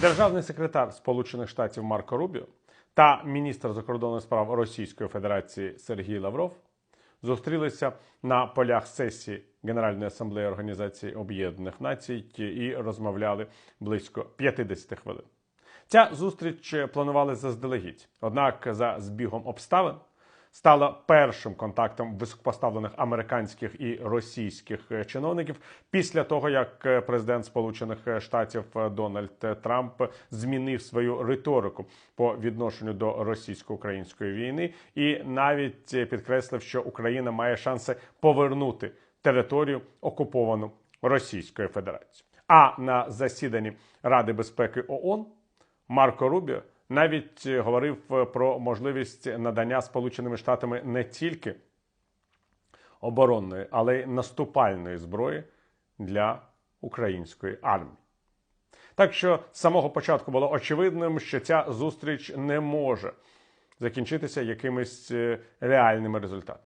Державний секретар Сполучених Штатів Марко Рубіо та міністр закордонних справ Російської Федерації Сергій Лавров зустрілися на полях сесії Генеральної асамблеї Організації Об'єднаних Націй і розмовляли близько 50 хвилин. Ця зустріч планували заздалегідь, однак за збігом обставин стала першим контактом високопоставлених американських і російських е, чиновників після того, як е, президент Сполучених Штатів е, Дональд Трамп змінив свою риторику по відношенню до російсько-української війни і навіть підкреслив, що Україна має шанси повернути територію окуповану Російською Федерацією. А на засіданні Ради безпеки ООН Марко Рубіо навіть е, говорив е, про можливість надання Сполученими Штатами не тільки оборонної, але й наступальної зброї для української армії. Так що з самого початку було очевидним, що ця зустріч не може закінчитися якимись е, реальними результатами.